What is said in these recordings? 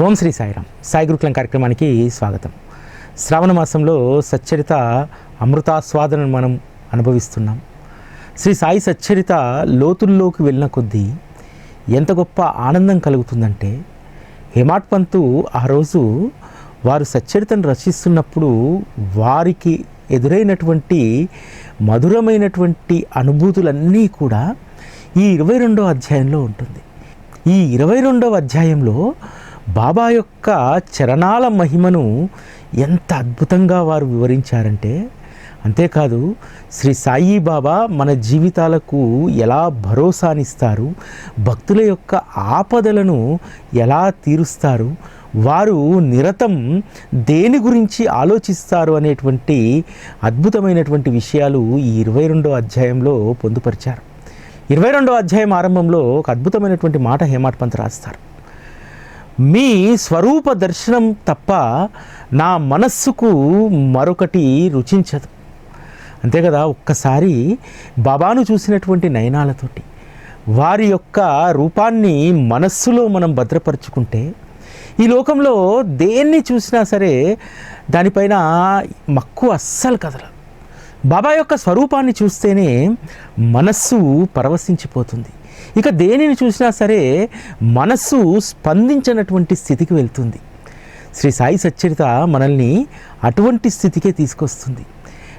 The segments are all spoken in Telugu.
ఓం శ్రీ సాయిరామ్. సాయి గురుకులం కార్యక్రమానికి స్వాగతం. శ్రావణ మాసంలో సచ్చరిత అమృతాస్వాదనను మనం అనుభవిస్తున్నాం. శ్రీ సాయి సచ్చరిత లోతుల్లోకి వెళ్ళిన కొద్దీ ఎంత గొప్ప ఆనందం కలుగుతుందంటే హేమాట్ పంతు ఆ రోజు వారు సచ్చరితను రచిస్తున్నప్పుడు వారికి ఎదురైనటువంటి మధురమైనటువంటి అనుభూతులన్నీ కూడా ఈ ఇరవై రెండవ అధ్యాయంలో ఉంటుంది. ఈ ఇరవై రెండవ అధ్యాయంలో బాబా యొక్క చరణాల మహిమను ఎంత అద్భుతంగా వారు వివరించారంటే అంతేకాదు శ్రీ సాయి బాబా మన జీవితాలకు ఎలా భరోసానిస్తారు భక్తుల యొక్క ఆపదలను ఎలా తీరుస్తారు వారు నిరతం దేని గురించి ఆలోచిస్తారు అనేటువంటి అద్భుతమైనటువంటి విషయాలు ఈ ఇరవై రెండో అధ్యాయంలో పొందుపరిచారు. ఇరవై రెండో అధ్యాయం ఆరంభంలో ఒక అద్భుతమైనటువంటి మాట హేమాట్ పంత్ రాస్తారు. మీ స్వరూప దర్శనం తప్ప నా మనస్సుకు మరొకటి రుచించదు. అంతే కదా? ఒక్కసారి బాబాను చూసినటువంటి నయనాలతోటి వారి యొక్క రూపాన్ని మనస్సులో మనం భద్రపరుచుకుంటే ఈ లోకంలో దేన్ని చూసినా సరే దానిపైన మక్కువ అస్సలు కదలదు. బాబా యొక్క స్వరూపాన్ని చూస్తేనే మనస్సు పరవశించిపోతుంది. ఇక దేనిని చూసినా సరే మనస్సు స్పందించినటువంటి స్థితికి వెళ్తుంది. శ్రీ సాయి సచ్చరిత మనల్ని అటువంటి స్థితికే తీసుకొస్తుంది.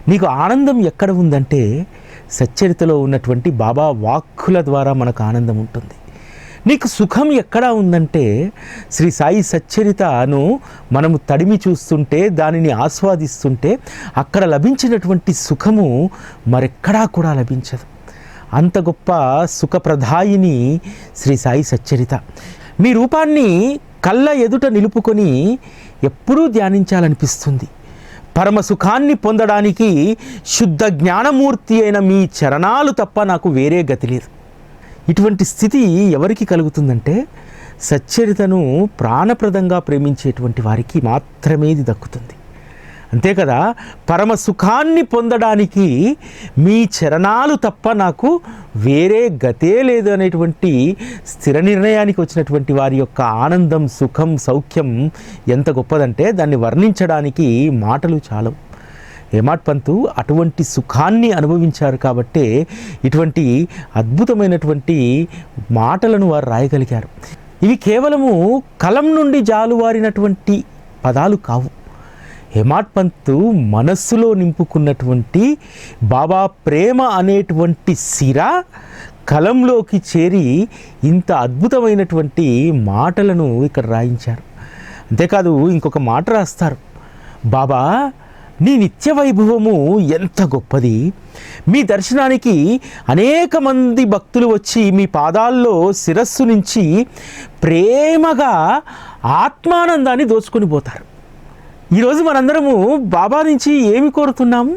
నీకు ఆనందం ఎక్కడ ఉందంటే సచ్చరితలో ఉన్నటువంటి బాబా వాక్కుల ద్వారా మనకు ఆనందం ఉంటుంది. నీకు సుఖం ఎక్కడా ఉందంటే శ్రీ సాయి సచ్చరితను మనము తడిమి చూస్తుంటే దానిని ఆస్వాదిస్తుంటే అక్కడ లభించినటువంటి సుఖము మరెక్కడా కూడా లభించదు. అంత గొప్ప సుఖప్రదాయిని శ్రీ సాయి సచ్చరిత. మీ రూపాన్ని కళ్ళ ఎదుట నిలుపుకొని ఎప్పుడూ ధ్యానించాలనిపిస్తుంది. పరమ సుఖాన్ని పొందడానికి శుద్ధ జ్ఞానమూర్తి అయిన మీ చరణాలు తప్ప నాకు వేరే గతి లేదు. ఇటువంటి స్థితి ఎవరికి కలుగుతుందంటే సచ్చరితను ప్రాణప్రదంగా ప్రేమించేటువంటి వారికి మాత్రమే ఇది దక్కుతుంది. అంతే కదా? పరమ సుఖాన్ని పొందడానికి మీ చరణాలు తప్ప నాకు వేరే గతే లేదు అనేటువంటి స్థిర నిర్ణయానికి వచ్చినటువంటి వారి యొక్క ఆనందం సుఖం సౌఖ్యం ఎంత గొప్పదంటే దాన్ని వర్ణించడానికి మాటలు చాలవు హేమాట్ పంతు? అటువంటి సుఖాన్ని అనుభవించారు కాబట్టే ఇటువంటి అద్భుతమైనటువంటి మాటలను వారు రాయగలిగారు. ఇవి కేవలము కలం నుండి జాలువారినటువంటి పదాలు కావు. హేమాట్ పంతు మనస్సులో నింపుకున్నటువంటి బాబా ప్రేమ అనేటువంటి సిర కలంలోకి చేరి ఇంత అద్భుతమైనటువంటి మాటలను ఇక్కడ రాయించారు. అంతేకాదు ఇంకొక మాట రాస్తారు. బాబా నీ నిత్య వైభవము ఎంత గొప్పది. మీ దర్శనానికి అనేక మంది భక్తులు వచ్చి మీ పాదాల్లో శిరస్సు నుంచి ప్రేమగా ఆత్మానందాన్ని దోచుకొని పోతారు. ఈరోజు మనందరము బాబా నుంచి ఏమి కోరుతున్నాము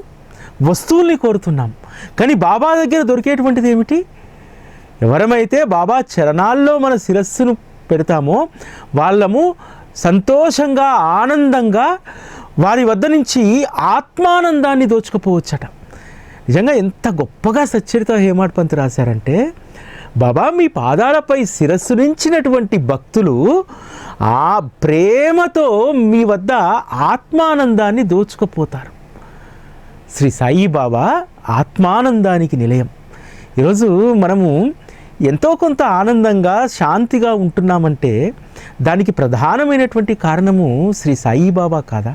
వస్తువుల్ని కోరుతున్నాం. కానీ బాబా దగ్గర దొరికేటువంటిది ఏమిటి? ఎవరమైతే బాబా చరణాల్లో మన శిరస్సును పెడతామో వాళ్ళము సంతోషంగా ఆనందంగా వారి వద్ద నుంచి ఆత్మానందాన్ని దోచుకుపోవచ్చట. నిజంగా ఎంత గొప్పగా సచ్చరిత హేమాడ్ పంత్ రాశారంటే బాబా మీ పాదాలపై శిరస్సు నుంచినటువంటి భక్తులు ఆ ప్రేమతో మీ వద్ద ఆత్మానందాన్ని దోచుకుపోతారు. శ్రీ సాయి బాబా ఆత్మానందానికి నిలయం. ఈరోజు మనము ఎంతో కొంత ఆనందంగా శాంతిగా ఉంటున్నామంటే దానికి ప్రధానమైనటువంటి కారణము శ్రీ సాయిబాబా కాదా?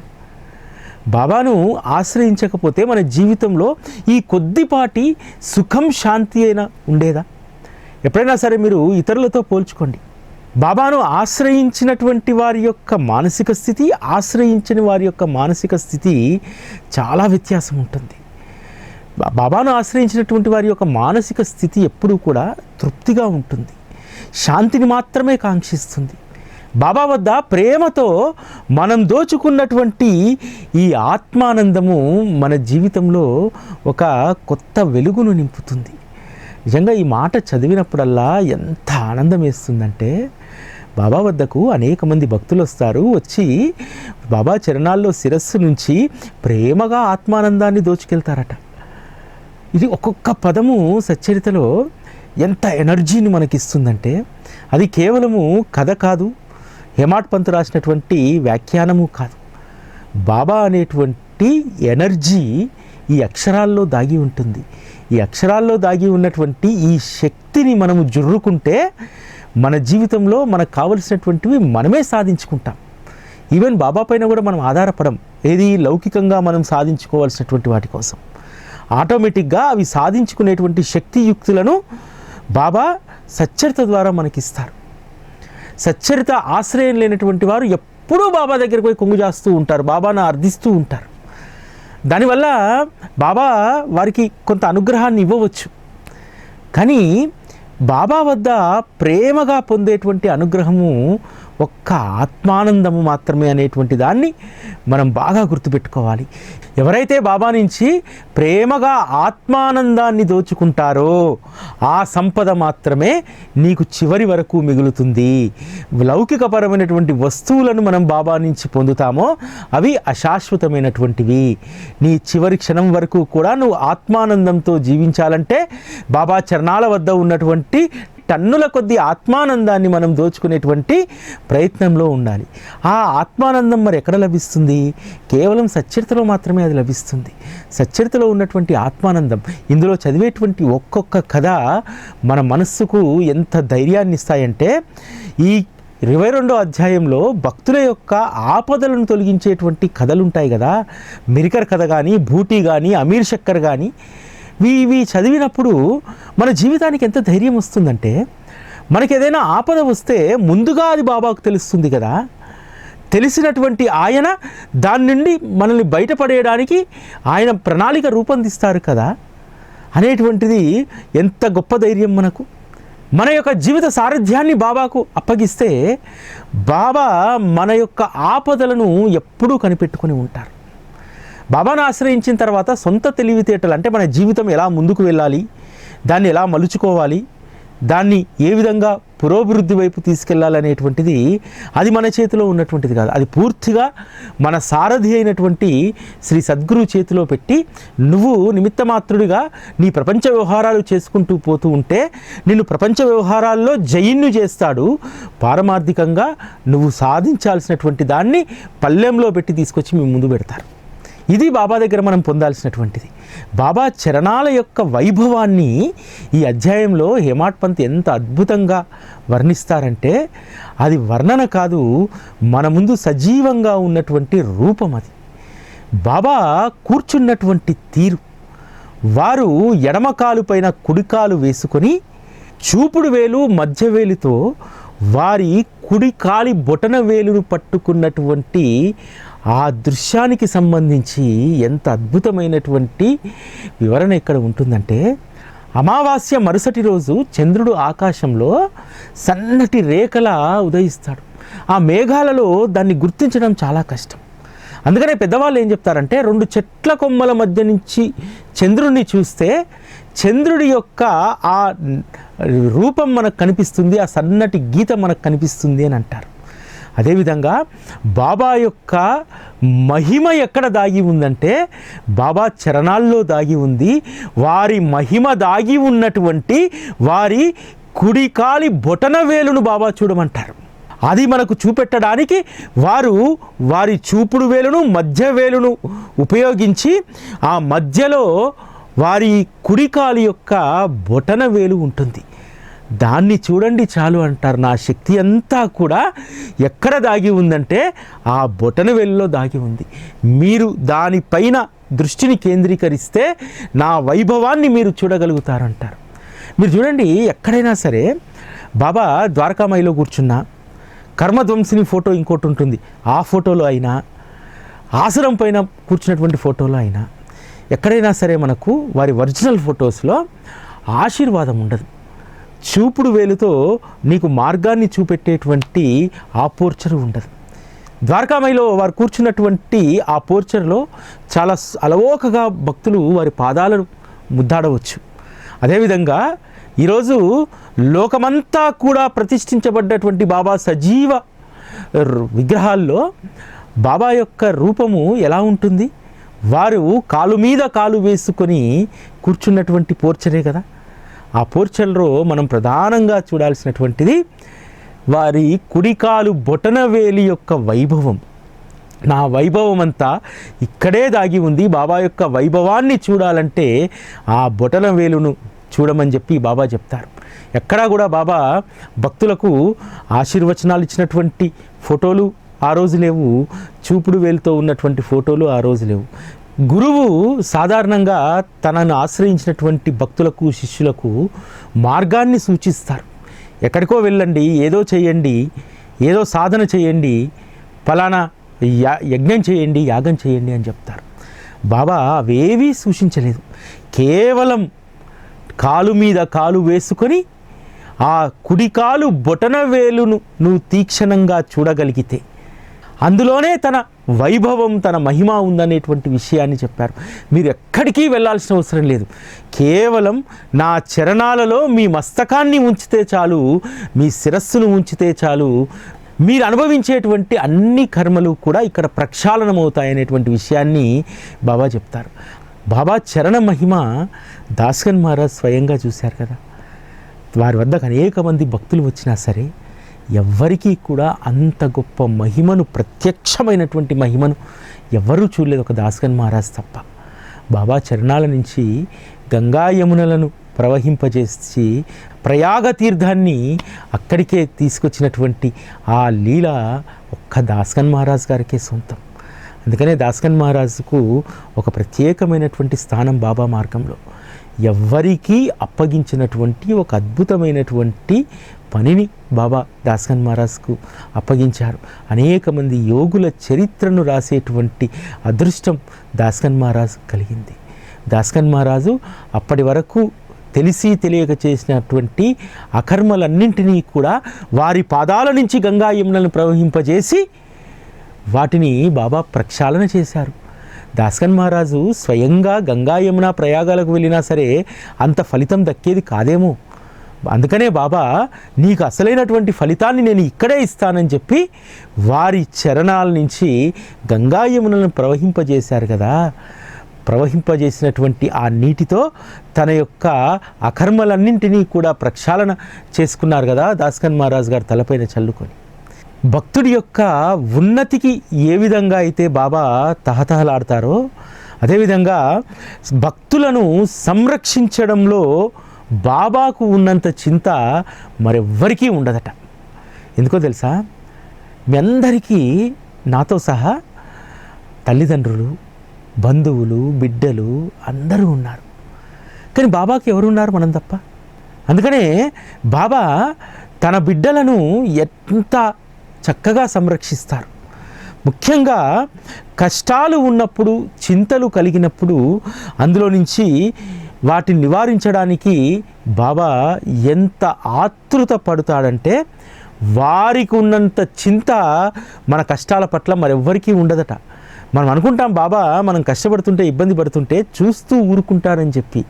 బాబాను ఆశ్రయించకపోతే మన జీవితంలో ఈ కొద్దిపాటి సుఖం శాంతి అయినా ఉండేదా? ఎప్పుడైనా సరే మీరు ఇతరులతో పోల్చుకోండి. బాబాను ఆశ్రయించినటువంటి వారి యొక్క మానసిక స్థితి ఆశ్రయించని వారి యొక్క మానసిక స్థితి చాలా వ్యత్యాసం ఉంటుంది. బాబాను ఆశ్రయించినటువంటి వారి యొక్క మానసిక స్థితి ఎప్పుడూ కూడా తృప్తిగా ఉంటుంది. శాంతిని మాత్రమే కాంక్షిస్తుంది. బాబా వద్ద ప్రేమతో మనం దోచుకున్నటువంటి ఈ ఆత్మానందము మన జీవితంలో ఒక కొత్త వెలుగును నింపుతుంది. నిజంగా ఈ మాట చదివినప్పుడల్లా ఎంత ఆనందం వేస్తుందంటే బాబా వద్దకు అనేక మంది భక్తులు వస్తారు వచ్చి బాబా చరణాల్లో శిరస్సు నుంచి ప్రేమగా ఆత్మానందాన్ని దోచుకెళ్తారట. ఇది ఒక్కొక్క పదము సచ్చరితలో ఎంత ఎనర్జీని మనకిస్తుందంటే అది కేవలము కథ కాదు హేమాట్ పంత్ రాసినటువంటి వ్యాఖ్యానము కాదు. బాబా అనేటువంటి ఎనర్జీ ఈ అక్షరాల్లో దాగి ఉంటుంది. ఈ అక్షరాల్లో దాగి ఉన్నటువంటి ఈ శక్తిని మనము జుర్రుకుంటే మన జీవితంలో మనకు కావలసినటువంటివి మనమే సాధించుకుంటాం. ఈవెన్ బాబా పైన కూడా మనం ఆధారపడం ఏది లౌకికంగా మనం సాధించుకోవాల్సినటువంటి వాటి కోసం. ఆటోమేటిక్గా అవి సాధించుకునేటువంటి శక్తియుక్తులను బాబా సచ్చరిత ద్వారా మనకిస్తారు. సచ్చరిత ఆశ్రయం లేనటువంటి వారు ఎప్పుడూ బాబా దగ్గరికి పోయి కొంగు చేస్తూ ఉంటారు బాబాను అర్థిస్తూ ఉంటారు. దానివల్ల బాబా వారికి కొంత అనుగ్రహాన్ని ఇవ్వవచ్చు. కానీ బాబా వద్ద ప్రేమగా పొందేటువంటి అనుగ్రహము ఒక్క ఆత్మానందము మాత్రమే అనేటువంటి దాన్ని మనం బాగా గుర్తుపెట్టుకోవాలి. ఎవరైతే బాబా నుంచి ప్రేమగా ఆత్మానందాన్ని దోచుకుంటారో ఆ సంపద మాత్రమే నీకు చివరి వరకు మిగులుతుంది. లౌకికపరమైనటువంటి వస్తువులను మనం బాబా నుంచి పొందుతామో అవి అశాశ్వతమైనటువంటివి. నీ చివరి క్షణం వరకు కూడా నువ్వు ఆత్మానందంతో జీవించాలంటే బాబా చరణాల వద్ద ఉన్నటువంటి టన్నుల కొద్ది ఆత్మానందాన్ని మనం దోచుకునేటువంటి ప్రయత్నంలో ఉండాలి. ఆ ఆత్మానందం మరి ఎక్కడ లభిస్తుంది? కేవలం సచ్చరితలో మాత్రమే అది లభిస్తుంది. సచ్చరితలో ఉన్నటువంటి ఆత్మానందం ఇందులో చదివేటువంటి ఒక్కొక్క కథ మన మనస్సుకు ఎంత ధైర్యాన్ని ఇస్తాయంటే ఈ ఇరవై రెండో అధ్యాయంలో భక్తుల యొక్క ఆపదలను తొలగించేటువంటి కథలు ఉంటాయి కదా. మిరికర్ కథ కానీ బూటీ కానీ అమీర్ శక్కర్ కానీ ఇవి చదివినప్పుడు మన జీవితానికి ఎంత ధైర్యం వస్తుందంటే మనకి ఏదైనా ఆపద వస్తే ముందుగా అది బాబాకు తెలుస్తుంది కదా. తెలిసినటువంటి ఆయన దాని నుండి మనల్ని బయటపడేయడానికి ఆయన ప్రణాళిక రూపొందిస్తారు కదా. అనేటువంటిది ఎంత గొప్ప ధైర్యం మనకు. మన యొక్క జీవిత సారథ్యాన్ని బాబాకు అప్పగిస్తే బాబా మన యొక్క ఆపదలను ఎప్పుడూ కనిపెట్టుకొని ఉంటారు. బాబాను ఆశ్రయించిన తర్వాత సొంత తెలివితేటలు అంటే మన జీవితం ఎలా ముందుకు వెళ్ళాలి దాన్ని ఎలా మలుచుకోవాలి దాన్ని ఏ విధంగా పురోభివృద్ధి వైపు తీసుకెళ్ళాలనేటువంటిది అది మన చేతిలో ఉన్నటువంటిది కాదు. అది పూర్తిగా మన సారథి అయినటువంటి శ్రీ సద్గురు చేతిలో పెట్టి నువ్వు నిమిత్తమాత్రుడిగా నీ ప్రపంచ వ్యవహారాలు చేసుకుంటూ పోతూ ఉంటే నిన్ను ప్రపంచ వ్యవహారాల్లో జయిన్ను చేస్తాడు. పారమార్థికంగా నువ్వు సాధించాల్సినటువంటి దాన్ని పల్లెంలో పెట్టి తీసుకొచ్చి మీ ముందు పెడతారు. ఇది బాబా దగ్గర మనం పొందాల్సినటువంటిది. బాబా చరణాల యొక్క వైభవాన్ని ఈ అధ్యాయంలో హేమాట్ పంత్ ఎంత అద్భుతంగా వర్ణిస్తారంటే అది వర్ణన కాదు మన ముందు సజీవంగా ఉన్నటువంటి రూపం అది. బాబా కూర్చున్నటువంటి తీరు వారు ఎడమకాలు పైన కుడికాలు వేసుకొని చూపుడు వేలు మధ్య వేలుతో వారి కుడి కాలి బొటన వేలును పట్టుకున్నటువంటి ఆ దృశ్యానికి సంబంధించి ఎంత అద్భుతమైనటువంటి వివరణ ఇక్కడ ఉంటుందంటే అమావాస్య మరుసటి రోజు చంద్రుడు ఆకాశంలో సన్నటి రేఖలా ఉదయిస్తాడు. ఆ మేఘాలలో దాన్ని గుర్తించడం చాలా కష్టం. అందుకనే పెద్దవాళ్ళు ఏం చెప్తారంటే రెండు చెట్ల కొమ్మల మధ్య నుంచి చంద్రుడిని చూస్తే చంద్రుడి యొక్క ఆ రూపం మనకు కనిపిస్తుంది ఆ సన్నటి గీత మనకు కనిపిస్తుంది అని అంటారు. అదేవిధంగా బాబా యొక్క మహిమ ఎక్కడ దాగి ఉందంటే బాబా చరణాల్లో దాగి ఉంది. వారి మహిమ దాగి ఉన్నటువంటి వారి కుడికాలి బొటన వేలును బాబా చూడమంటారు. అది మనకు చూపెట్టడానికి వారు వారి చూపుడు వేలును మధ్య వేలును ఉపయోగించి ఆ మధ్యలో వారి కుడికాలి యొక్క బొటన వేలు ఉంటుంది. దాన్ని చూడండి చాలు అంటారు. నా శక్తి అంతా కూడా ఎక్కడ దాగి ఉందంటే ఆ బొటన వేలులో దాగి ఉంది. మీరు దానిపైన దృష్టిని కేంద్రీకరిస్తే నా వైభవాన్ని మీరు చూడగలుగుతారంటారు. మీరు చూడండి ఎక్కడైనా సరే బాబా ద్వారకామాయిలో కూర్చున్నా కర్మధ్వంసిని ఫోటో ఇంకోటి ఉంటుంది. ఆ ఫోటోలో అయినా ఆసనం పైన కూర్చున్నటువంటి ఫోటోలో అయినా ఎక్కడైనా సరే మనకు వారి ఒరిజినల్ ఫొటోస్లో ఆశీర్వాదం ఉండదు. చూపుడు వేలుతో నీకు మార్గాన్ని చూపెట్టేటువంటి ఆ పోర్చరు ఉండదు. ద్వారకామయిలో వారు కూర్చున్నటువంటి ఆ పోర్చర్లో చాలా అలవోకగా భక్తులు వారి పాదాలను ముద్దాడవచ్చు. అదేవిధంగా ఈరోజు లోకమంతా కూడా ప్రతిష్ఠించబడ్డటువంటి బాబా సజీవ విగ్రహాల్లో బాబా యొక్క రూపము ఎలా ఉంటుంది? వారు కాలు మీద కాలు వేసుకొని కూర్చున్నటువంటి పోర్చరే కదా. ఆ పోర్చల్లో మనం ప్రధానంగా చూడాల్సినటువంటిది వారి కుడికాలు బొటనవేలి యొక్క వైభవం. నా వైభవం అంతా ఇక్కడే దాగి ఉంది. బాబా యొక్క వైభవాన్ని చూడాలంటే ఆ బొటన వేలును చూడమని చెప్పి బాబా చెప్తారు. ఎక్కడా కూడా బాబా భక్తులకు ఆశీర్వచనాలు ఇచ్చినటువంటి ఫోటోలు ఆ రోజు లేవు. చూపుడు వేలుతో ఉన్నటువంటి ఫోటోలు ఆ రోజు లేవు. గురువు సాధారణంగా తనను ఆశ్రయించినటువంటి భక్తులకు శిష్యులకు మార్గాన్ని సూచిస్తారు. ఎక్కడికో వెళ్ళండి ఏదో చేయండి ఏదో సాధన చేయండి ఫలానా యా యజ్ఞం చేయండి యాగం చేయండి అని చెప్తారు. బాబా అవేవీ సూచించలేదు. కేవలం కాలు మీద కాలు వేసుకొని ఆ కుడికాలు బొటన వేలును నువ్వు తీక్షణంగా చూడగలిగితే అందులోనే తన వైభవం తన మహిమ ఉందనేటువంటి విషయాన్ని చెప్పారు. మీరు ఎక్కడికి వెళ్ళాల్సిన అవసరం లేదు. కేవలం నా చరణాలలో మీ మస్తకాన్ని ఉంచితే చాలు మీ శిరస్సును ఉంచితే చాలు మీరు అనుభవించేటువంటి అన్ని కర్మలు కూడా ఇక్కడ ప్రక్షాళనమవుతాయనేటువంటి విషయాన్ని బాబా చెప్తారు. బాబా చరణ మహిమ దాస్కన్ మహారాజ్ స్వయంగా చూశారు కదా. వారి వద్దకు అనేక మంది భక్తులు వచ్చినా సరే ఎవ్వరికీ కూడా అంత గొప్ప మహిమను ప్రత్యక్షమైనటువంటి మహిమను ఎవ్వరూ చూడలేదు. ఒక దాస్కన్ మహారాజ్ తప్ప. బాబా చరణాల నుంచి గంగా యమునలను ప్రవహింపజేసి ప్రయాగ తీర్థాన్ని అక్కడికే తీసుకొచ్చినటువంటి ఆ లీల ఒక్క దాస్కన్ మహారాజ్ గారికే సొంతం. అందుకనే దాస్కన్ మహారాజుకు ఒక ప్రత్యేకమైనటువంటి స్థానం బాబా మార్గంలో. ఎవ్వరికీ అప్పగించినటువంటి ఒక అద్భుతమైనటువంటి పనిని బాబా దాస్కన్ మహారాజ్కు అప్పగించారు. అనేక మంది యోగుల చరిత్రను రాసేటువంటి అదృష్టం దాస్కన్ మహారాజ్ కలిగింది. దాస్కన్ మహారాజు అప్పటి వరకు తెలిసి తెలియక చేసినటువంటి అకర్మలన్నింటినీ కూడా వారి పాదాల నుంచి గంగా యమునలను ప్రవహింపజేసి వాటిని బాబా ప్రక్షాళన చేశారు. దాస్కన్ మహారాజు స్వయంగా గంగా యమున ప్రయాగాలకు వెళ్ళినా సరే అంత ఫలితం దక్కేది కాదేమో. అందుకనే బాబా నీకు అసలైనటువంటి ఫలితాన్ని నేను ఇక్కడే ఇస్తానని చెప్పి వారి చరణాల నుంచి గంగా యమునలను ప్రవహింపజేశారు కదా. ప్రవహింపజేసినటువంటి ఆ నీటితో తన యొక్క అకర్మలన్నింటినీ కూడా ప్రక్షాళన చేసుకున్నారు కదా దాస్కన్ మహారాజ్ గారు తలపైన చల్లుకొని. భక్తుడి యొక్క ఉన్నతికి ఏ విధంగా అయితే బాబా తహతహలాడతారో అదేవిధంగా భక్తులను సంరక్షించడంలో బాబాకు ఉన్నంత చింత మరెవ్వరికీ ఉండదట. ఎందుకో తెలుసా? మీ అందరికీ నాతో సహా తల్లిదండ్రులు బంధువులు బిడ్డలు అందరూ ఉన్నారు. కానీ బాబాకి ఎవరు ఉన్నారు మనం తప్ప? అందుకనే బాబా తన బిడ్డలను ఎంత చక్కగా సంరక్షిస్తారు. ముఖ్యంగా కష్టాలు ఉన్నప్పుడు చింతలు కలిగినప్పుడు అందులో నుంచి వాటిని నివారించడానికి బాబా ఎంత ఆతృత పడతాడంటే వారికి ఉన్నంత చింత మన కష్టాల పట్ల మరెవ్వరికీ ఉండదట. మనం అనుకుంటాం బాబా మనం కష్టపడుతుంటే ఇబ్బంది పడుతుంటే చూస్తూ ఊరుకుంటారని చెప్పి.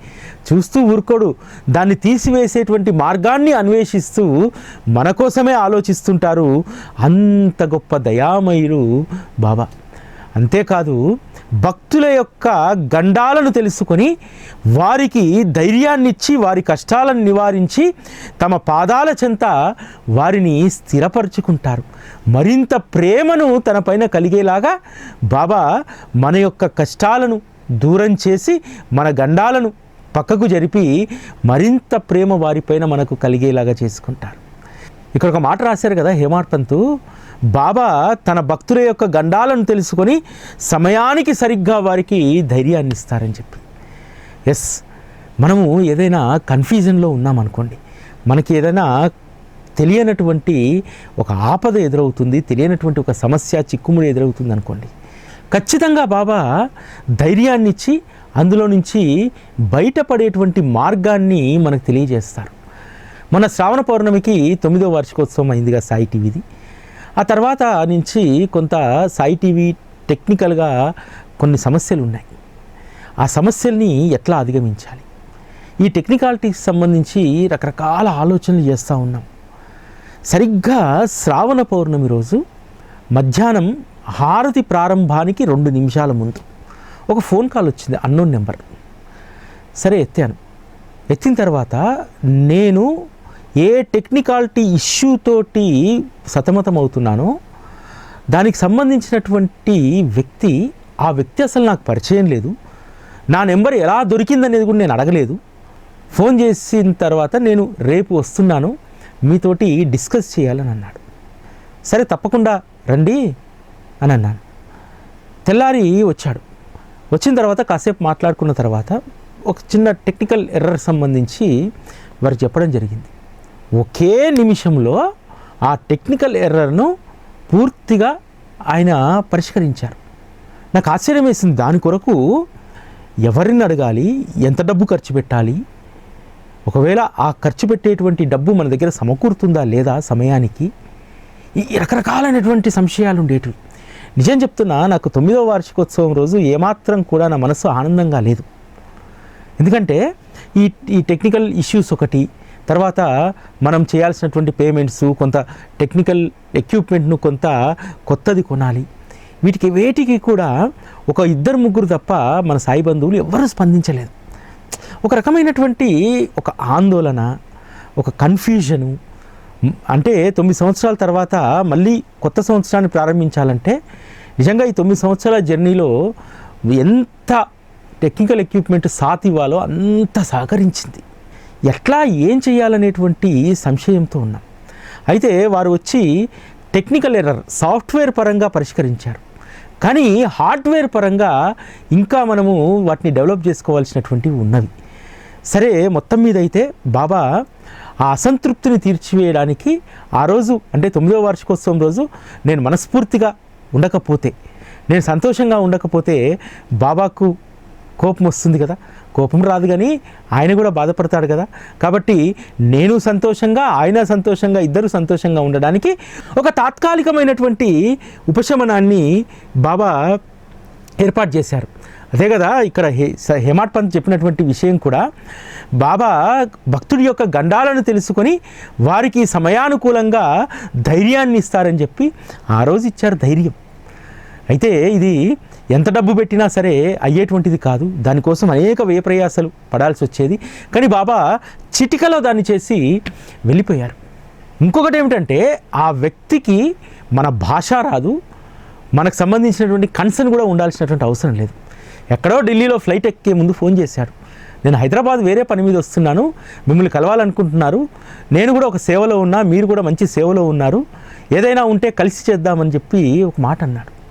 చూస్తూ ఊరుకోడు. దాన్ని తీసివేసేటువంటి మార్గాన్ని అన్వేషిస్తూ మన కోసమే ఆలోచిస్తుంటారు. అంత గొప్ప దయామయుడు బాబా. అంతేకాదు భక్తుల యొక్క గండాలను తెలుసుకొని వారికి ధైర్యాన్నిచ్చి వారి కష్టాలను నివారించి తమ పాదాల చెంత వారిని స్థిరపరుచుకుంటారు. మరింత ప్రేమను తన పైన కలిగేలాగా బాబా మన యొక్క కష్టాలను దూరం చేసి మన గండాలను పక్కకు జరిపి మరింత ప్రేమ వారిపైన మనకు కలిగేలాగా చేసుకుంటారు. ఇక్కడ ఒక మాట రాశారు కదా హేమాడ్ పంతు బాబా తన భక్తుల యొక్క గండాలను తెలుసుకొని సమయానికి సరిగ్గా వారికి ధైర్యాన్ని ఇస్తారని చెప్పి. ఎస్ మనము ఏదైనా కన్ఫ్యూజన్లో ఉన్నామనుకోండి మనకి ఏదైనా తెలియనటువంటి ఒక ఆపద ఎదురవుతుంది తెలియనటువంటి ఒక సమస్య చిక్కుముడి ఎదురవుతుంది అనుకోండి. ఖచ్చితంగా బాబా ధైర్యాన్ని ఇచ్చి అందులో నుంచి బయటపడేటువంటి మార్గాన్ని మనకు తెలియజేస్తారు. మన శ్రావణ పౌర్ణమికి తొమ్మిదో వార్షికోత్సవం అయిందిగా సాయి టీవీది. ఆ తర్వాత నుంచి కొంత సాయి టీవీ టెక్నికల్గా కొన్ని సమస్యలు ఉన్నాయి ఆ సమస్యల్ని ఎట్లా అధిగమించాలి? ఈ టెక్నికాలిటీకి సంబంధించి రకరకాల ఆలోచనలు చేస్తూ ఉన్నాం. సరిగ్గా శ్రావణ పౌర్ణమి రోజు మధ్యాహ్నం హారతి ప్రారంభానికి రెండు నిమిషాల ముందు ఒక ఫోన్ కాల్ వచ్చింది అన్నోన్ నెంబర్. సరే ఎత్తాను. ఎత్తిన తర్వాత నేను ఏ టెక్నికాలిటీ ఇష్యూ తోటి సతమతం అవుతున్నానో దానికి సంబంధించినటువంటి వ్యక్తి ఆ వ్యక్తి అసలు నాకు పరిచయం లేదు. నా నెంబర్ ఎలా దొరికిందనేది కూడా నేను అడగలేదు. ఫోన్ చేసిన తర్వాత నేను రేపు వస్తున్నాను మీతోటి డిస్కస్ చేయాలని అన్నాడు. సరే తప్పకుండా రండి అని అన్నాను. తెల్లారి వచ్చాడు. వచ్చిన తర్వాత కాసేపు మాట్లాడుకున్న తర్వాత ఒక చిన్న టెక్నికల్ ఎర్రర్ సంబంధించి వారు చెప్పడం జరిగింది. ఒకే నిమిషంలో ఆ టెక్నికల్ ఎర్రర్ను పూర్తిగా ఆయన పరిష్కరించారు. నాకు ఆశ్చర్యం వేసింది. దాని కొరకు ఎవరిని అడగాలి? ఎంత డబ్బు ఖర్చు పెట్టాలి? ఒకవేళ ఆ ఖర్చు పెట్టేటువంటి డబ్బు మన దగ్గర సమకూరుతుందా లేదా సమయానికి? ఈ రకరకాలైనటువంటి సంశయాలు ఉండేటివి. నిజం చెప్తున్నా నాకు తొమ్మిదవ వార్షికోత్సవం రోజు ఏమాత్రం కూడా నా మనసు ఆనందంగా లేదు. ఎందుకంటే ఈ ఈ టెక్నికల్ ఇష్యూస్ ఒకటి తర్వాత మనం చేయాల్సినటువంటి పేమెంట్స్ కొంత టెక్నికల్ ఎక్విప్మెంట్ను కొంత కొత్తది కొనాలి. వీటికి వేటికి కూడా ఒక ఇద్దరు ముగ్గురు తప్ప మన సాయి బంధువులు ఎవరు స్పందించలేదు. ఒక రకమైనటువంటి ఒక ఆందోళన ఒక కన్ఫ్యూజను అంటే తొమ్మిది సంవత్సరాల తర్వాత మళ్ళీ కొత్త సంవత్సరాన్ని ప్రారంభించాలంటే నిజంగా ఈ తొమ్మిది సంవత్సరాల జర్నీలో ఎంత టెక్నికల్ ఎక్విప్మెంట్ సాత్ ఇవ్వాలో అంత సహకరించింది. ఎట్లా ఏం చేయాలనేటువంటి సంశయంతో ఉన్నాం. అయితే వారు వచ్చి టెక్నికల్ ఎర్రర్ సాఫ్ట్వేర్ పరంగా పరిష్కరించారు. కానీ హార్డ్వేర్ పరంగా ఇంకా మనము వాటిని డెవలప్ చేసుకోవాల్సినటువంటివి ఉన్నవి. సరే మొత్తం మీద అయితే బాబా ఆ అసంతృప్తిని తీర్చివేయడానికి ఆ రోజు అంటే తొమ్మిదవ వార్షికోత్సవం రోజు నేను మనస్ఫూర్తిగా ఉండకపోతే నేను సంతోషంగా ఉండకపోతే బాబాకు కోపం వస్తుంది కదా. కోపం రాదు కానీ ఆయన కూడా బాధపడతాడు కదా. కాబట్టి నేను సంతోషంగా ఆయన సంతోషంగా ఇద్దరు సంతోషంగా ఉండడానికి ఒక తాత్కాలికమైనటువంటి ఉపశమనాన్ని బాబా ఏర్పాటు చేశారు. అదే కదా ఇక్కడ హే స- హేమాడ్ పంత్ చెప్పినటువంటి విషయం కూడా బాబా భక్తుడి యొక్క గండాలను తెలుసుకొని వారికి సమయానుకూలంగా ధైర్యాన్ని ఇస్తారని చెప్పి ఆ రోజు ఇచ్చారు ధైర్యం. అయితే ఇది ఎంత డబ్బు పెట్టినా సరే అయ్యేటువంటిది కాదు. దానికోసం అనేక వ్యయప్రయాసాలు పడాల్సి వచ్చేది కానీ బాబా చిటికలో దాన్ని చేసి వెళ్ళిపోయారు. ఇంకొకటి ఏమిటంటే ఆ వ్యక్తికి మన భాష రాదు. మనకు సంబంధించినటువంటి కన్సర్న్ కూడా ఉండాల్సినటువంటి అవసరం లేదు. ఎక్కడో ఢిల్లీలో ఫ్లైట్ ఎక్కే ముందు ఫోన్ చేశాడు నేను హైదరాబాద్ వేరే పని మీద వస్తున్నాను. మిమ్మల్ని కలవాలనుకుంటున్నారు. నేను కూడా ఒక సేవలో ఉన్నా మీరు కూడా మంచి సేవలో ఉన్నారు. ఏదైనా ఉంటే కలిసి చేద్దామని చెప్పి ఒక మాట అన్నాడు.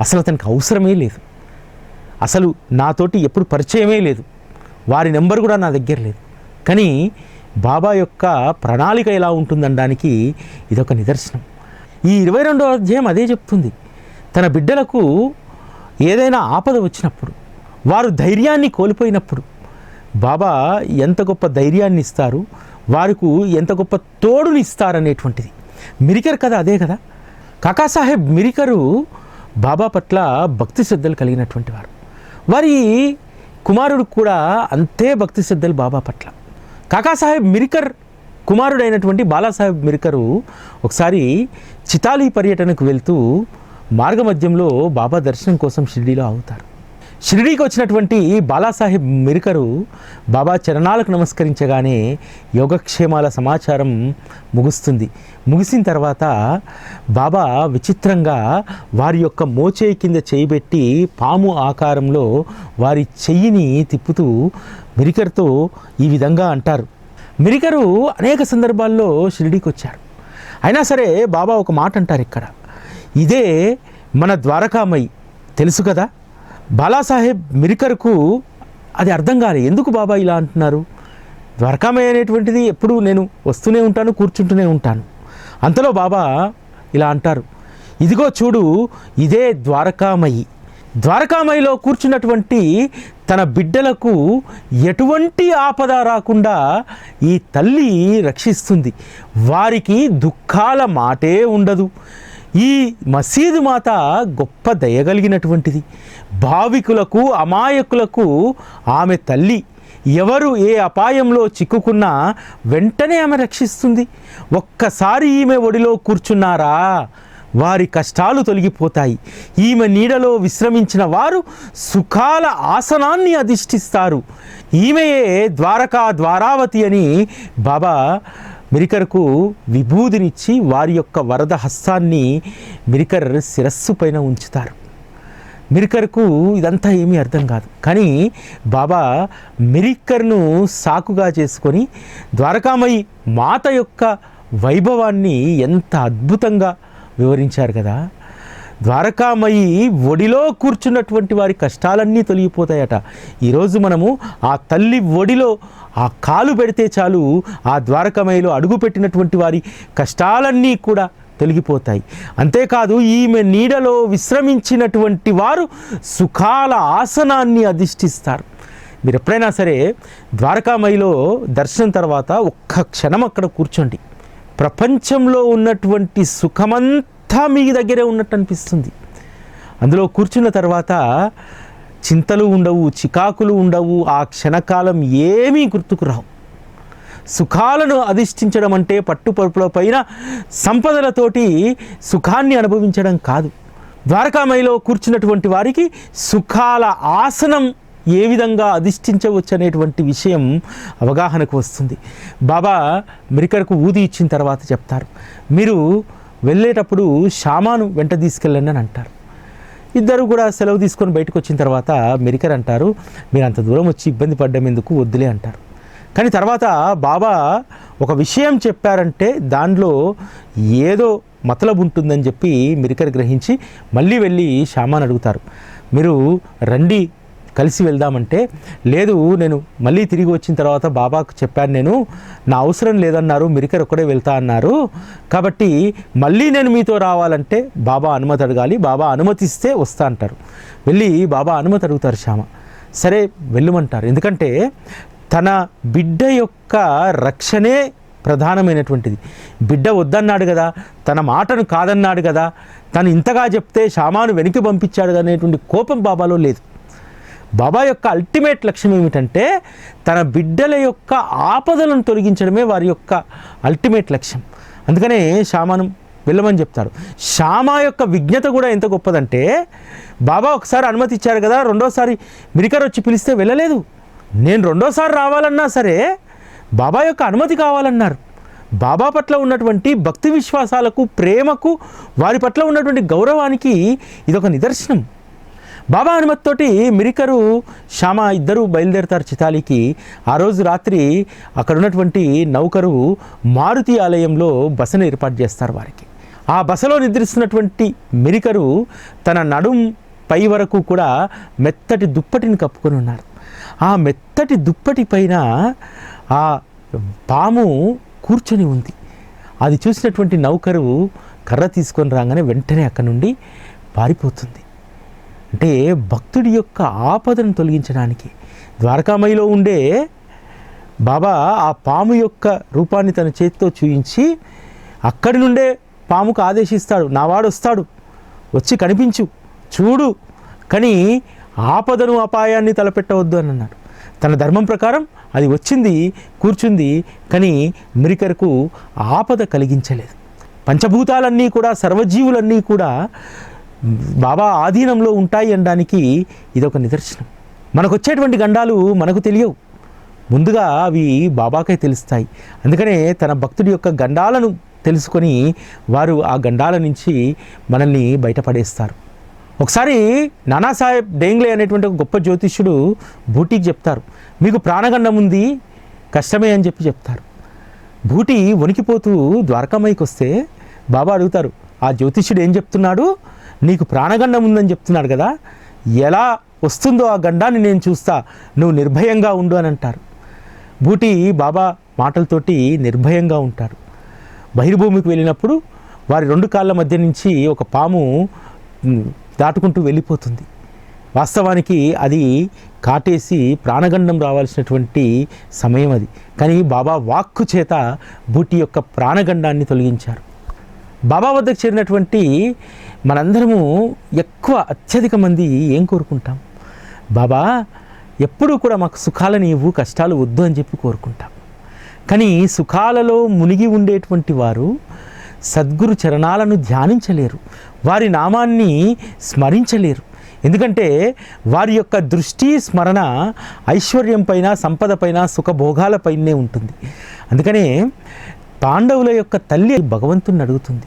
అసలు అతనికి అవసరమే లేదు. అసలు నాతోటి ఎప్పుడు పరిచయమే లేదు. వారి నెంబర్ కూడా నా దగ్గర లేదు. కానీ బాబా యొక్క ప్రణాళిక ఎలా ఉంటుందనడానికి ఇదొక నిదర్శనం. ఈ ఇరవై రెండవ అధ్యాయం అదే చెప్తుంది. తన బిడ్డలకు ఏదైనా ఆపద వచ్చినప్పుడు వారు ధైర్యాన్ని కోల్పోయినప్పుడు బాబా ఎంత గొప్ప ధైర్యాన్ని ఇస్తారు వారికి ఎంత గొప్ప తోడుని ఇస్తారనేటువంటిది. మిరికర్ కథ అదే కదా. కాకాసాహెబ్ మిరికరు బాబా పట్ల భక్తి శ్రద్ధలు కలిగినటువంటి వారు. వారి కుమారుడు కూడా అంతే భక్తి శ్రద్ధలు బాబా పట్ల. కాకాసాహెబ్ మిరికర్ కుమారుడైనటువంటి బాలాసాహెబ్ మిరికరు ఒకసారి చితాలి పర్యటనకు వెళ్తూ మార్గమధ్యంలో బాబా దర్శనం కోసం షిరిడీలో ఆగుతారు. షిరిడీకి వచ్చినటువంటి బాలాసాహెబ్ మిరికరు బాబా చరణాలకు నమస్కరించగానే యోగక్షేమాల సమాచారం ముగుస్తుంది. ముగిసిన తర్వాత బాబా విచిత్రంగా వారి యొక్క మోచేయి కింద చేయబెట్టి పాము ఆకారంలో వారి చెయ్యిని తిప్పుతూ మిరికర్తో ఈ విధంగా అంటారు. మిరికరు అనేక సందర్భాల్లో షిరిడీకి వచ్చారు. అయినా సరే బాబా ఒక మాట అంటారు ఇక్కడ. ఇదే మన ద్వారకామై తెలుసు కదా? బాలాసాహెబ్ మిరికర్కు అది అర్థం కాలే. ఎందుకు బాబా ఇలా అంటున్నారు? ద్వారకామయ్య అనేటువంటిది ఎప్పుడు నేను వస్తూనే ఉంటాను కూర్చుంటూనే ఉంటాను. అంతలో బాబా ఇలా అంటారు. ఇదిగో చూడు ఇదే ద్వారకామయి. ద్వారకామయిలో కూర్చున్నటువంటి తన బిడ్డలకు ఎటువంటి ఆపద రాకుండా ఈ తల్లి రక్షిస్తుంది. వారికి దుఃఖాల మాటే ఉండదు. ఈ మసీదు మాత గొప్ప దయగలిగినటువంటిది భావికులకు అమాయకులకు ఆమె తల్లి. ఎవరు ఏ అపాయంలో చిక్కుకున్నా వెంటనే ఆమె రక్షిస్తుంది. ఒక్కసారి ఈమె ఒడిలో కూర్చున్నారా? వారి కష్టాలు తొలగిపోతాయి. ఈమె నీడలో విశ్రమించిన వారు సుఖాల ఆసనాన్ని అధిష్ఠిస్తారు. ఈమెయే ద్వారకా ద్వారావతి అని బాబా మిరికర్కు విభూదినిచ్చి వారి యొక్క వరద హస్తాన్ని మిరికర్ శిరస్సు పైన ఉంచుతారు. మిరికర్కు ఇదంతా ఏమీ అర్థం కాదు. కానీ బాబా మిరిక్కర్ను సాకుగా చేసుకొని ద్వారకామయి మాత యొక్క వైభవాన్ని ఎంత అద్భుతంగా వివరించారు కదా. ద్వారకామయి ఒడిలో కూర్చున్నటువంటి వారి కష్టాలన్నీ తొలగిపోతాయట. ఈరోజు మనము ఆ తల్లి ఒడిలో ఆ కాలు పెడితే చాలు ఆ ద్వారకామయిలో అడుగుపెట్టినటువంటి వారి కష్టాలన్నీ కూడా తొలగిపోతాయి. అంతేకాదు ఈమె నీడలో విశ్రమించినటువంటి వారు సుఖాల ఆసనాన్ని అధిష్ఠిస్తారు. మీరు ఎప్పుడైనా సరే ద్వారకామయిలో దర్శనం తర్వాత ఒక్క క్షణం అక్కడ కూర్చోండి. ప్రపంచంలో ఉన్నటువంటి సుఖమంతా మీ దగ్గరే ఉన్నట్టు అనిపిస్తుంది. అందులో కూర్చున్న తర్వాత చింతలు ఉండవు చికాకులు ఉండవు ఆ క్షణకాలం ఏమీ గుర్తుకు రావు. సుఖాలను అధిష్ఠించడం అంటే పట్టుపరుపుల పైన సంపదలతోటి సుఖాన్ని అనుభవించడం కాదు. ద్వారకామయిలో కూర్చున్నటువంటి వారికి సుఖాల ఆసనం ఏ విధంగా అధిష్ఠించవచ్చు అనేటువంటి విషయం అవగాహనకు వస్తుంది. బాబా మిరికరకు ఊది ఇచ్చిన తర్వాత చెప్తారు. మీరు వెళ్ళేటప్పుడు షామాను వెంట తీసుకెళ్ళండి అని అంటారు. ఇద్దరు కూడా సెలవు తీసుకొని బయటకు వచ్చిన తర్వాత మెరికర్ అంటారు మీరు అంత దూరం వచ్చి ఇబ్బంది పడ్డం ఎందుకు? వద్దులే అంటారు. కానీ తర్వాత బాబా ఒక విషయం చెప్పారంటే దానిలో ఏదో మతలబు ఉంటుందని చెప్పి మిరికర్ గ్రహించి మళ్ళీ వెళ్ళి షామాన్ అడుగుతారు. మీరు రండి కలిసి వెళ్దామంటే. లేదు నేను మళ్ళీ తిరిగి వచ్చిన తర్వాత బాబాకు చెప్పాను నేను నా అవసరం లేదన్నారు మిరికర్ ఒక్కడే వెళ్తా అన్నారు. కాబట్టి మళ్ళీ నేను మీతో రావాలంటే బాబా అనుమతి అడగాలి బాబా అనుమతిస్తే వస్తా అంటారు. వెళ్ళి బాబా అనుమతి అడుగుతారు శ్యామ. సరే వెళ్ళమంటారు. ఎందుకంటే తన బిడ్డ యొక్క రక్షణే ప్రధానమైనటువంటిది. బిడ్డ వద్దన్నాడు కదా తన మాటను కాదన్నాడు కదా తను ఇంతగా చెప్తే షామాను వెనక్కి పంపించాడు అనేటువంటి కోపం బాబాలో లేదు. బాబా యొక్క అల్టిమేట్ లక్ష్యం ఏమిటంటే తన బిడ్డల యొక్క ఆపదలను తొలగించడమే వారి యొక్క అల్టిమేట్ లక్ష్యం. అందుకనే షామాను వెళ్ళమని చెప్తాడు. శ్యామ యొక్క విజ్ఞత కూడా ఎంత గొప్పదంటే బాబా ఒకసారి అనుమతి ఇచ్చారు కదా రెండోసారి మిరికర్ వచ్చి పిలిస్తే వెళ్ళలేదు. నేను రెండోసారి రావాలన్నా సరే బాబా యొక్క అనుమతి కావాలన్నారు. బాబా పట్ల ఉన్నటువంటి భక్తి విశ్వాసాలకు ప్రేమకు వారి పట్ల ఉన్నటువంటి గౌరవానికి ఇదొక నిదర్శనం. బాబా అనుమతితోటి మిరికరు శ్యామ ఇద్దరు బయలుదేరతారు చితాలికి. ఆ రోజు రాత్రి అక్కడ ఉన్నటువంటి నౌకరు మారుతి ఆలయంలో బసను ఏర్పాటు చేస్తారు వారికి. ఆ బసలో నిద్రిస్తున్నటువంటి మిరికరు తన నడుం పై వరకు కూడా మెత్తటి దుప్పటిని కప్పుకొని ఉన్నారు. ఆ మెత్తటి దుప్పటి పైన ఆ పాము కూర్చొని ఉంది. అది చూసినటువంటి నౌకరు కర్ర తీసుకొని రాగానే వెంటనే అక్కడి నుండి పారిపోతుంది. అంటే భక్తుడి యొక్క ఆపదను తొలగించడానికి ద్వారకామయిలో ఉండే బాబా ఆ పాము యొక్క రూపాన్ని తన చేతితో చూయించి అక్కడి నుండే పాముకు ఆదేశిస్తాడు. నావాడు వస్తాడు. వచ్చి కనిపించు చూడు. కానీ ఆపదను అపాయాన్ని తలపెట్టవద్దు అని అన్నాడు. తన ధర్మం ప్రకారం అది వచ్చింది కూర్చుంది కానీ మిరికరకు ఆపద కలిగించలేదు. పంచభూతాలన్నీ కూడా సర్వజీవులన్నీ కూడా బాబా ఆధీనంలో ఉంటాయి అనడానికి ఇదొక నిదర్శనం. మనకు వచ్చేటువంటి గండాలు మనకు తెలియవు. ముందుగా అవి బాబాకే తెలుస్తాయి. అందుకనే తన భక్తుడి యొక్క గండాలను తెలుసుకొని వారు ఆ గండాల నుంచి మనల్ని బయటపడేస్తారు. ఒకసారి నానాసాహెబ్ డేంగ్లే అనేటువంటి ఒక గొప్ప జ్యోతిష్యుడు బూటీకి చెప్తారు. మీకు ప్రాణగండం ఉంది కష్టమే అని చెప్పి చెప్తారు. బూటి వణికిపోతూ ద్వారకామయ్యకి వస్తే బాబా అడుగుతారు ఆ జ్యోతిష్యుడు ఏం చెప్తున్నాడు? నీకు ప్రాణగండం ఉందని చెప్తున్నాడు కదా ఎలా వస్తుందో ఆ గండాన్ని నేను చూస్తా నువ్వు నిర్భయంగా ఉండు అని అంటారు. బూటి బాబా మాటలతోటి నిర్భయంగా ఉంటారు. బహిర్భూమికి వెళ్ళినప్పుడు వారి రెండు కాళ్ళ మధ్య నుంచి ఒక పాము దాటుకుంటూ వెళ్ళిపోతుంది. వాస్తవానికి అది కాటేసి ప్రాణగండం రావాల్సినటువంటి సమయం అది. కానీ బాబా వాక్కు చేత బూటి యొక్క ప్రాణగండాన్ని తొలగించారు. బాబా వద్దకు చేరినటువంటి మనందరము ఎక్కువ అత్యధిక మంది ఏం కోరుకుంటాం? బాబా ఎప్పుడూ కూడా మాకు సుఖాలని ఇవ్వు కష్టాలు వద్దు అని చెప్పి కోరుకుంటాం. కానీ సుఖాలలో మునిగి ఉండేటువంటి వారు సద్గురు చరణాలను ధ్యానించలేరు. వారి నామాన్ని స్మరించలేరు. ఎందుకంటే వారి యొక్క దృష్టి స్మరణ ఐశ్వర్యం పైన సంపద పైన సుఖభోగాలపైనే ఉంటుంది. అందుకనే పాండవుల యొక్క తల్లి భగవంతుని అడుగుతుంది.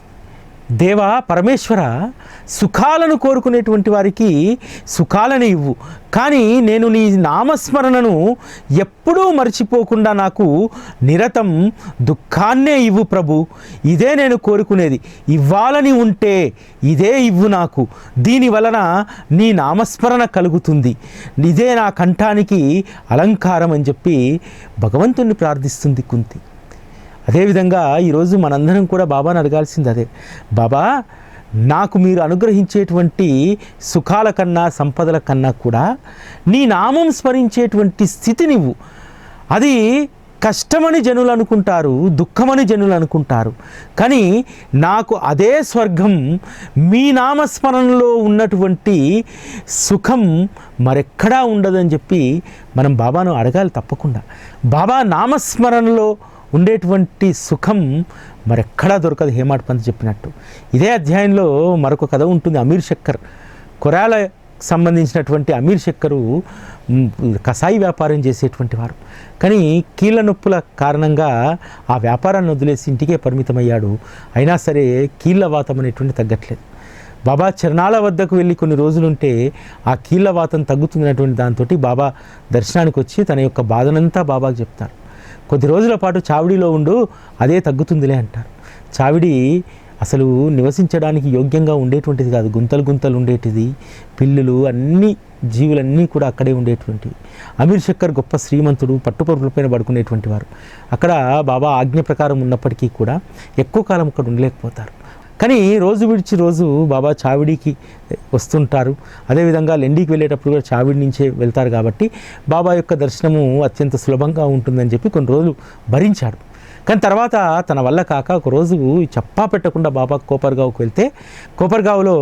దేవా పరమేశ్వర సుఖాలను కోరుకునేటువంటి వారికి సుఖాలను ఇవ్వు. కానీ నేను నీ నామస్మరణను ఎప్పుడూ మర్చిపోకుండా నాకు నిరతం దుఃఖాన్నే ఇవ్వు ప్రభు. ఇదే నేను కోరుకునేది. ఇవ్వాలని ఉంటే ఇదే ఇవ్వు నాకు. దీని వలన నీ నామస్మరణ కలుగుతుంది. ఇదే నా కంఠానికి అలంకారం అని చెప్పి భగవంతుణ్ణి ప్రార్థిస్తుంది కుంతి. అదేవిధంగా ఈరోజు మనందరం కూడా బాబాను అడగాల్సింది అదే. బాబా నాకు మీరు అనుగ్రహించేటువంటి సుఖాల కన్నా సంపదల కన్నా కూడా నీ నామం స్మరించేటువంటి స్థితి నువ్వు అది కష్టమని జనులు అనుకుంటారు దుఃఖమని జనులు అనుకుంటారు. కానీ నాకు అదే స్వర్గం మీ నామస్మరణలో ఉన్నటువంటి సుఖం మరెక్కడా ఉండదని చెప్పి మనం బాబాను అడగాలి తప్పకుండా. బాబా నామస్మరణలో ఉండేటువంటి సుఖం మరెక్కడా దొరకదు హేమాడ్ పంత్ చెప్పినట్టు. ఇదే అధ్యాయంలో మరొక కథ ఉంటుంది అమీర్ శక్కర్. కొరాల సంబంధించినటువంటి అమీర్ శక్కరు కషాయి కసాయి వ్యాపారం చేసేటువంటి వారు. కానీ కీళ్ళ నొప్పుల కారణంగా ఆ వ్యాపారాన్ని వదిలేసి ఇంటికే పరిమితమయ్యాడు. అయినా సరే కీళ్ళ వాతం అనేటువంటి తగ్గట్లేదు. బాబా చరణాల వద్దకు వెళ్ళి కొన్ని రోజులుంటే ఆ కీళ్ళ వాతం తగ్గుతున్నటువంటి దాంతో బాబా దర్శనానికి వచ్చి తన యొక్క బాధనంతా బాబాకు చెప్తారు. కొద్ది రోజుల పాటు చావిడిలో ఉండు అదే తగ్గుతుందిలే అంటారు. చావిడి అసలు నివసించడానికి యోగ్యంగా ఉండేటువంటిది కాదు. గుంతలు గుంతలు ఉండేటిది. పిల్లులు అన్ని జీవులన్నీ కూడా అక్కడే ఉండేటువంటివి. అమీర్ శక్కర్ గొప్ప శ్రీమంతుడు పట్టుపరుపులపైన పడుకునేటువంటి వారు. అక్కడ బాబా ఆజ్ఞ ప్రకారం ఉన్నప్పటికీ కూడా ఎక్కువ కాలం అక్కడ ఉండలేకపోతారు. కానీ రోజు విడిచి రోజు బాబా చావిడికి వస్తుంటారు. అదేవిధంగా లెండికి వెళ్ళేటప్పుడు కూడా చావిడి నుంచే వెళ్తారు కాబట్టి బాబా యొక్క దర్శనము అత్యంత సులభంగా ఉంటుందని చెప్పి కొన్ని రోజులు భరించాడు కానీ తర్వాత తన వల్ల కాక ఒక రోజు చెప్పా పెట్టకుండా బాబా కోపర్గావ్కి వెళ్తే కోపర్గావ్లో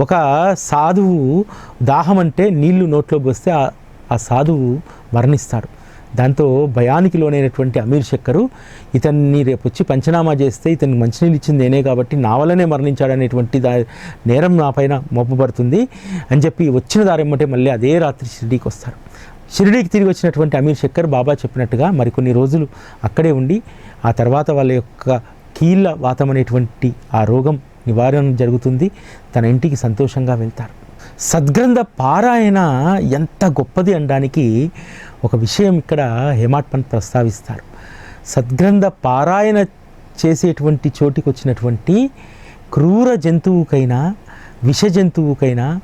ఒక సాధువు దాహం అంటే నీళ్ళు నోట్లో పోస్తే ఆ- ఆ సాధువు మరణిస్తాడు. దాంతో భయానికి లోనైనటువంటి అమీర్ శక్కరు ఇతన్ని రేపు వచ్చి పంచనామా చేస్తే ఇతనికి మంచినీళ్ళు ఇచ్చింది నేనే కాబట్టి నా వల్లనే మరణించాడనేటువంటి దా నేరం నా పైన మోపబడుతుంది అని చెప్పి వచ్చిన దారెమ్మటే మళ్ళీ అదే రాత్రి షిరిడీకి వస్తారు. షిరిడీకి తిరిగి వచ్చినటువంటి అమీర్ శక్కర్ బాబా చెప్పినట్టుగా మరికొన్ని రోజులు అక్కడే ఉండి ఆ తర్వాత వాళ్ళ యొక్క కీళ్ళ వాతం అనేటువంటి ఆ రోగం నివారణ జరుగుతుంది. తన ఇంటికి సంతోషంగా వెళ్తారు. సద్గ్రంథ పారాయణ ఎంత గొప్పది అనడానికి ఒక విషయం ఇక్కడ హేమాట్ పంత్ ప్రస్తావిస్తారు. సద్గ్రంథ పారాయణ చేసేటువంటి చోటికి వచ్చినటువంటి క్రూర జంతువుకైనా విష జంతువుకైనా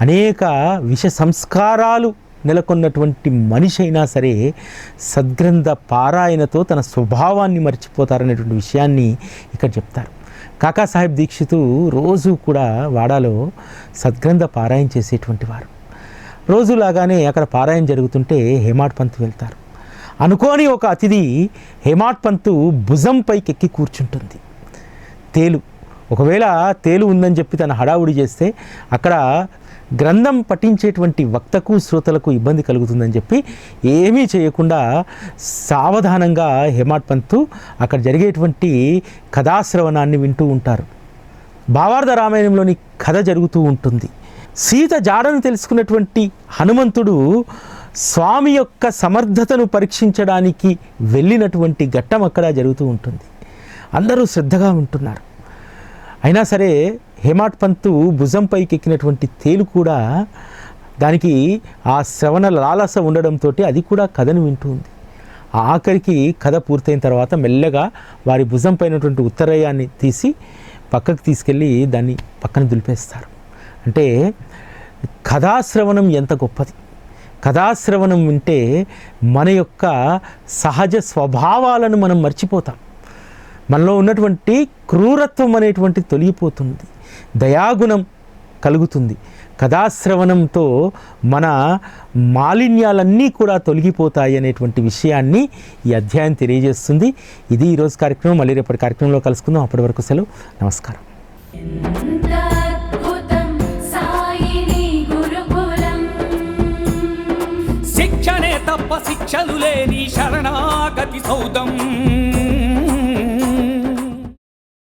అనేక విష సంస్కారాలు నెలకొన్నటువంటి మనిషి అయినా సరే సద్గ్రంథ పారాయణతో తన స్వభావాన్ని మర్చిపోతారనేటువంటి విషయాన్ని ఇక్కడ చెప్తారు. కాకాసాహెబ్ దీక్షితు రోజు కూడా వాడాలో సద్గ్రంథ పారాయణ చేసేటువంటి వారు. రోజులాగానే అక్కడ పారాయణ జరుగుతుంటే హేమాడ్ పంత్ వెళ్తారు. అనుకోని ఒక అతిథి హేమాడ్ పంతు భుజంపైకి ఎక్కి కూర్చుంటుంది. తేలు ఒకవేళ తేలు ఉందని చెప్పి తన హడావుడి చేస్తే అక్కడ గ్రంథం పఠించేటువంటి వక్తకు శ్రోతలకు ఇబ్బంది కలుగుతుందని చెప్పి ఏమీ చేయకుండా సావధానంగా హేమాడ్ పంతు అక్కడ జరిగేటువంటి కథాశ్రవణాన్ని వింటూ ఉంటారు. భావార్థ రామాయణంలోని కథ జరుగుతూ ఉంటుంది. సీత జాడను తెలుసుకున్నటువంటి హనుమంతుడు స్వామి యొక్క సమర్థతను పరీక్షించడానికి వెళ్ళినటువంటి ఘట్టం అక్కడ జరుగుతూ ఉంటుంది. అందరూ శ్రద్ధగా ఉంటున్నారు. అయినా సరే హేమాట్ పంతు భుజంపైకి ఎక్కినటువంటి తేలు కూడా దానికి ఆ శ్రవణ లాలస ఉండడంతో అది కూడా కథను వింటూ ఉంది ఆఖరికి కథ పూర్తయిన తర్వాత మెల్లగా వారి భుజం పైనటువంటి ఉత్తరయాన్ని తీసి పక్కకు తీసుకెళ్ళి దాన్ని పక్కన దులిపేస్తారు. అంటే కథాశ్రవణం ఎంత గొప్పది. కథాశ్రవణం వింటే మన యొక్క సహజ స్వభావాలను మనం మర్చిపోతాం. మనలో ఉన్నటువంటి క్రూరత్వం అనేటువంటి తొలగిపోతుంది. దయాగుణం కలుగుతుంది. కథాశ్రవణంతో మన మాలిన్యాలన్నీ కూడా తొలగిపోతాయి అనేటువంటి విషయాన్ని ఈ అధ్యాయం తెలియజేస్తుంది. ఇది ఈరోజు కార్యక్రమం. మళ్ళీ రేపటి కార్యక్రమంలో కలుసుకుందాం. అప్పటి వరకు సెలవు. నమస్కారం. శిక్షణే తప్ప శిక్షలు లేని శరణాగతి సౌదం.